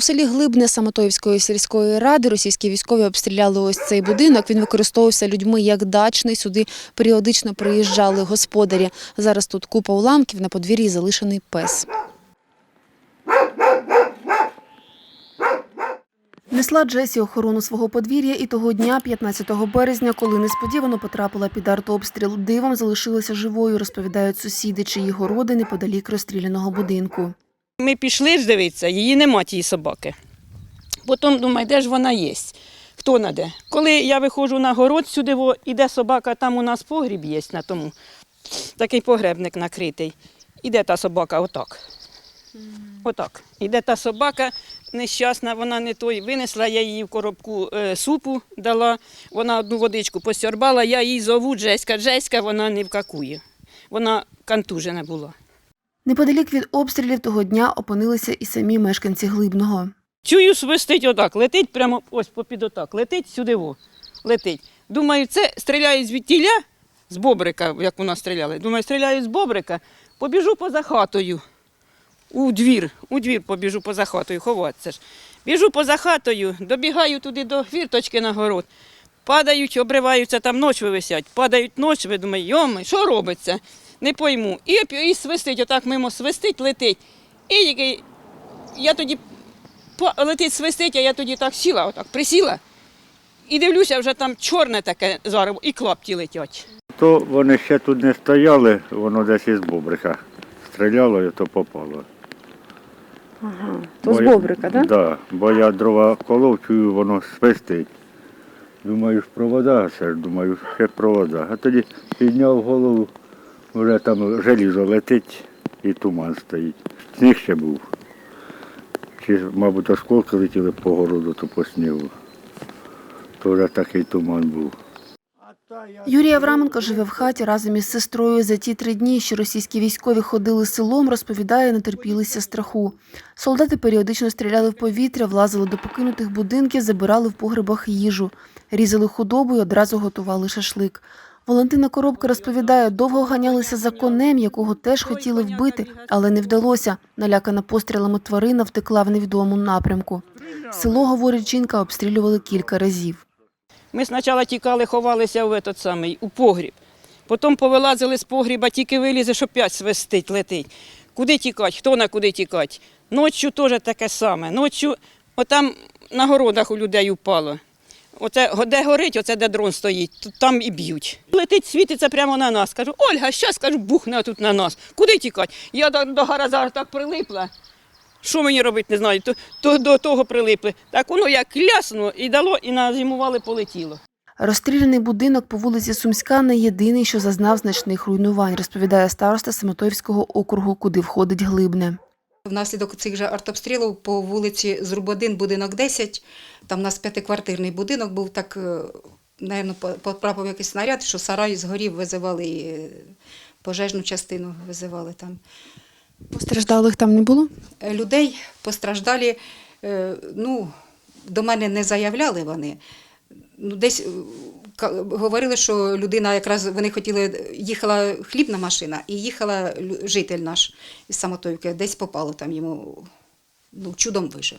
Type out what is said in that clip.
У селі Глибне Самотоївської сільської ради російські військові обстріляли ось цей будинок. Він використовувався людьми як дачний. Сюди періодично приїжджали господарі. Зараз тут купа уламків, на подвір'ї залишений пес. Несла Джесі охорону свого подвір'я і того дня, 15 березня, коли несподівано потрапила під артобстріл, дивом залишилася живою, розповідають сусіди, чиї городи неподалік розстріляного будинку. Ми пішли ж дивитися, її нема тієї собаки. Потім думаю, де ж вона є? Хто наде? Коли я виходжу на город сюди, іде собака, там у нас погріб є на тому. Такий погребник накритий. Іде та собака отак. Отак. Іде та собака нещасна, вона не той. Винесла, я її в коробку е, супу дала, вона одну водичку посьорбала, я її зову Джеська. Джеська вона не вкакує. Вона контужена була. Неподалік від обстрілів того дня опинилися і самі мешканці Глибного. Чую, свистить отак, летить прямо ось попід отак, летить сюди, во, летить. Думаю, це стріляють звідтіля, з бобрика, як у нас стріляли. Думаю, стріляють з бобрика, побіжу поза хатою. У двір, у двір побіжу поза хатою, ховатися ж. Біжу поза хатою, добігаю туди до хвірточки на город. Падають, обриваються, там ночви висять, падають ночви, думаю, йоми, що робиться? Не пойму. І, і свистить, отак мимо свистить, летить. І який- я тоді летить свистить, а я тоді так сіла, отак присіла. І дивлюся, вже там чорне таке зараз, і клапті летять. То вони ще тут не стояли, воно десь із бобрика стріляло і то попало. То з Бо я- бобрика, так? Да, бо я дрова колов, чую, воно свистить. Думаю, ж провода, ж думаю, ще провода. А тоді підняв голову, вже там желізо летить і туман стоїть. Сніг ще був. Чи, мабуть, осколки летіли по городу, то по снігу. То вже такий туман був. Юрій Авраменко живе в хаті разом із сестрою. За ті три дні, що російські військові ходили селом, розповідає, натерпілися страху. Солдати періодично стріляли в повітря, влазили до покинутих будинків, забирали в погребах їжу, різали худобу і одразу готували шашлик. Валентина Коробка розповідає, довго ганялися за конем, якого теж хотіли вбити, але не вдалося. Налякана пострілами тварина втекла в невідомому напрямку. Село, говорить жінка, обстрілювали кілька разів. Ми спочатку тікали, ховалися в этот самий, у погріб. Потім повилазили з погріба, тільки вилізе, опять свистить, летить. Куди тікати, хто на куди тікати. Ночі теж таке саме. Ночі, отам на городах у людей упало. Оце де горить, оце де дрон стоїть, то там і б'ють. Летить, світиться прямо на нас. Кажу, Ольга, щас кажу, бухне тут на нас. Куди тікати? Я до, до гаража так прилипла. Що мені робити, не знаю. То, то до того прилипли. Так воно як ляснуло і дало, і назимували, полетіло. Розстріляний будинок по вулиці Сумська не єдиний, що зазнав значних руйнувань, розповідає староста Самотоївського округу, куди входить Глибне. Внаслідок цих же артобстрілів по вулиці Зрубодин, будинок 10, там у нас п'ятиквартирний будинок був, так, е, напевно, потрапив якийсь снаряд, що сарай згорів, визивали і е, пожежну частину визивали там. Постраждалих там не було? Е, Людей постраждалі, ну, до мене не заявляли вони. Ну, десь говорили, що людина якраз вони хотіли, їхала хлібна машина і їхала житель наш із самотойки, десь попало там йому, ну, чудом вижив.